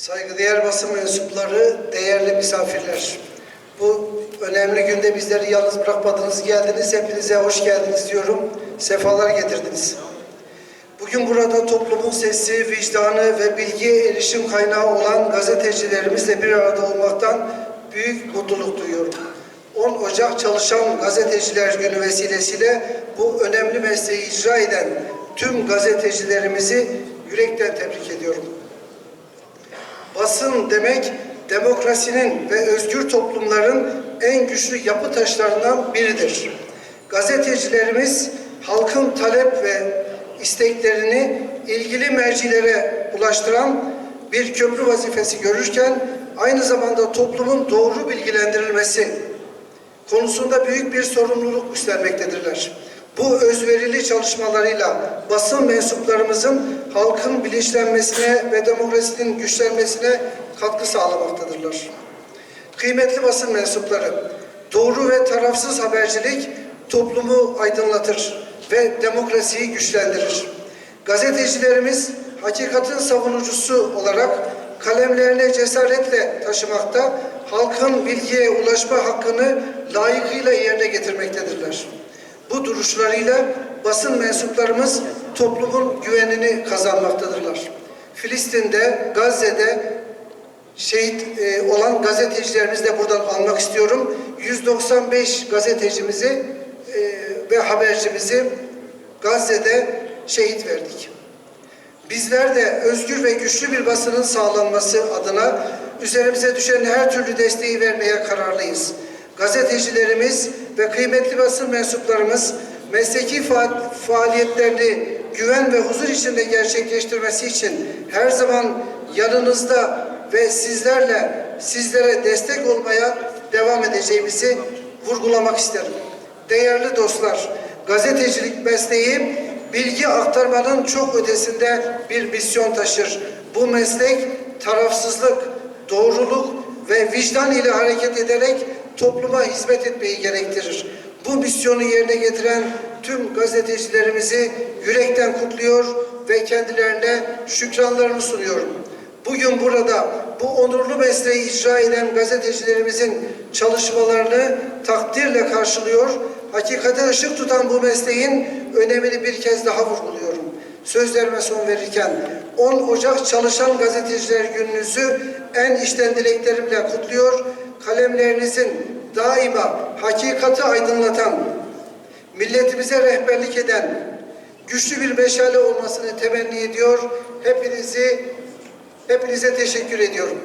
Saygıdeğer basın mensupları, değerli misafirler. Bu önemli günde bizleri yalnız bırakmadınız, geldiniz. Hepinize hoş geldiniz diyorum. Sefalar getirdiniz. Bugün burada toplumun sesi, vicdanı ve bilgiye erişim kaynağı olan gazetecilerimizle bir arada olmaktan büyük mutluluk duyuyorum. 10 Ocak Çalışan Gazeteciler Günü vesilesiyle bu önemli mesleği icra eden tüm gazetecilerimizi yürekten tebrik ediyorum. Basın demek demokrasinin ve özgür toplumların en güçlü yapı taşlarından biridir. Gazetecilerimiz halkın talep ve isteklerini ilgili mercilere ulaştıran bir köprü vazifesi görürken aynı zamanda toplumun doğru bilgilendirilmesi konusunda büyük bir sorumluluk üstlenmektedirler. Bu özverili çalışmalarıyla basın mensuplarımızın halkın bilinçlenmesine ve demokrasinin güçlenmesine katkı sağlamaktadırlar. Kıymetli basın mensupları, doğru ve tarafsız habercilik toplumu aydınlatır ve demokrasiyi güçlendirir. Gazetecilerimiz hakikatin savunucusu olarak kalemlerine cesaretle taşımakta, halkın bilgiye ulaşma hakkını layıkıyla yerine getirmektedirler. Bu duruşlarıyla basın mensuplarımız toplumun güvenini kazanmaktadırlar. Filistin'de, Gazze'de şehit e, olan gazetecilerimizi de buradan almak istiyorum. 195 gazetecimizi e, ve habercimizi Gazze'de şehit verdik. Bizler de özgür ve güçlü bir basının sağlanması adına üzerimize düşen her türlü desteği vermeye kararlıyız. Gazetecilerimiz ve kıymetli basın mensuplarımız mesleki fa- faaliyetlerini güven ve huzur içinde gerçekleştirmesi için her zaman yanınızda ve sizlerle sizlere destek olmaya devam edeceğimizi vurgulamak isterim. Değerli dostlar, gazetecilik mesleği bilgi aktarmanın çok ötesinde bir misyon taşır. Bu meslek tarafsızlık, doğruluk ve vicdan ile hareket ederek topluma hizmet etmeyi gerektirir. Bu misyonu yerine getiren tüm gazetecilerimizi yürekten kutluyor ve kendilerine şükranlarımı sunuyorum. Bugün burada bu onurlu mesleği icra eden gazetecilerimizin çalışmalarını takdirle karşılıyor. Hakikate ışık tutan bu mesleğin önemini bir kez daha vurguluyorum. Sözlerime son verirken 10 Ocak Çalışan Gazeteciler Gününüzü en içten dileklerimle kutluyor. Kalemlerinizin daima hakikati aydınlatan, milletimize rehberlik eden güçlü bir meşale olmasını temenni ediyor. Hepinizi hepinize teşekkür ediyorum.